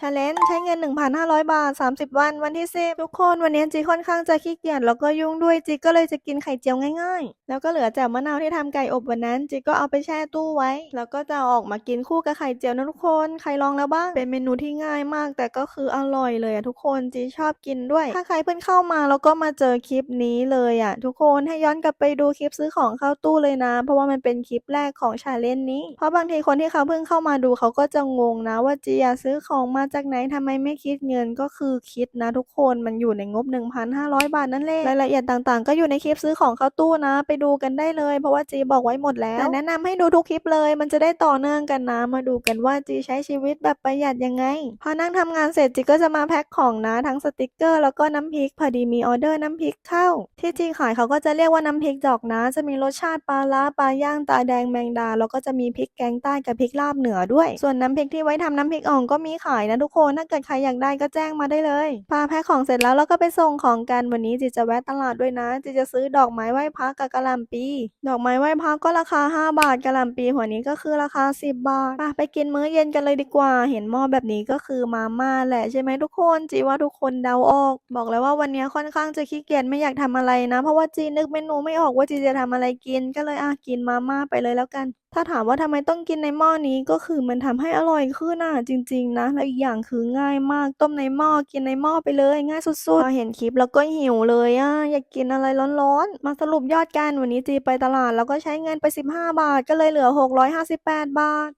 ชาเลนจ์ใช้เงิน 1,500 บาท 30 วันวันที่ 10 ทุกคนวันนี้จีค่อนข้างจะขี้เกียจแล้วก็ยุ่งด้วยจีก็เลยจะกินไข่เจียวง่ายๆ แล้วก็เหลือแจ่วมะนาวที่ทำไก่อบวันนั้นจีก็เอาไปแช่ตู้ไว้ แล้วก็จะออกมากินคู่กับไข่เจียวนะทุกคนใครลองแล้วบ้าง เป็นเมนูที่ง่ายมาก แต่ก็คืออร่อยเลยอะทุกคนจีชอบกินด้วย ถ้าใครเพิ่งเข้ามาแล้วก็มาเจอคลิปนี้เลยอะทุกคนให้ย้อนกลับไปดูคลิปซื้อของเข้าตู้เลยนะ เพราะว่ามันเป็นคลิปแรกของชาเลนจ์นี้เพราะบางทีคนที่เขาเพิ่งเข้ามาดูเขาก็จะงงนะว่าจีอะซื้อของมาจากไหนทำไมไม่คิดเงินก็คือคิดนะทุกคนมันอยู่ในงบ 1,500 บาทนั่นแหละรายละเอียดต่างๆ ก็อยู่ในคลิปซื้อของเข้าตู้นะ ไปดูกันได้เลย เพราะว่าจีบอกไว้หมดแล้วแต่แนะนำให้ดูทุกคลิปเลย มันจะได้ต่อเนื่องกันนะ มาดูกันว่าจีใช้ชีวิตแบบประหยัดยังไง พอนั่งทำงานเสร็จจีก็จะมาแพ็คของนะทั้งสติกเกอร์แล้วก็น้ำพริกพอดีมีออเดอร์น้ำพริกเข้า ที่จีขายเขาก็จะเรียกว่าน้ำพริกดอกนะ จะมีรสชาติปลาล้าปลาย่างตาแดงแมงดา แล้วก็จะมีพริกแกงใต้กับพริกลาบเหนือด้วย ส่วนน้ำพริกที่ไว้ทำน้ำพริกอ่องก็มีขายนะทุกคน ถ้าเกิดใครอยากได้ก็แจ้งมาได้เลยพาแพ็คของเสร็จแล้วเราก็ไปส่งของกันวันนี้จีจะแวะตลาดด้วยนะจีจะซื้อดอกไม้ไหว้พระกับกะหล่ำปี ดอกไม้ไหว้พระก็ราคา 5 บาทกะหล่ำปีหัวนี้ก็คือราคา 10 บาทไปไปกินมื้อเย็นกันเลยดีกว่า เห็นหม้อแบบนี้ก็คือมาม่าแหละใช่ไหมทุกคนจีว่าทุกคนเดาออก บอกเลยว่าวันนี้ค่อนข้างจะขี้เกียจไม่อยากทำอะไรนะ เพราะว่าจีนึกเมนูไม่ออกว่าจีจะทำอะไรกินก็เลยอะกินมาม่าไปเลยแล้วกัน ถ้าถามว่าทำไมต้องกินในหม้อนี้ก็คือมันทำให้อร่อยขึ้นอะจริง ๆ นะและอีกอย่างคือง่ายมากต้มในหม้อกินในหม้อไปเลยง่ายสุดๆพอเห็นคลิปแล้วก็หิวเลยอะอยากกินอะไรร้อนๆ มาสรุปยอดกันวันนี้จีไปตลาดแล้วก็ใช้เงินไป 15 บาทก็เลยเหลือ 658 บาท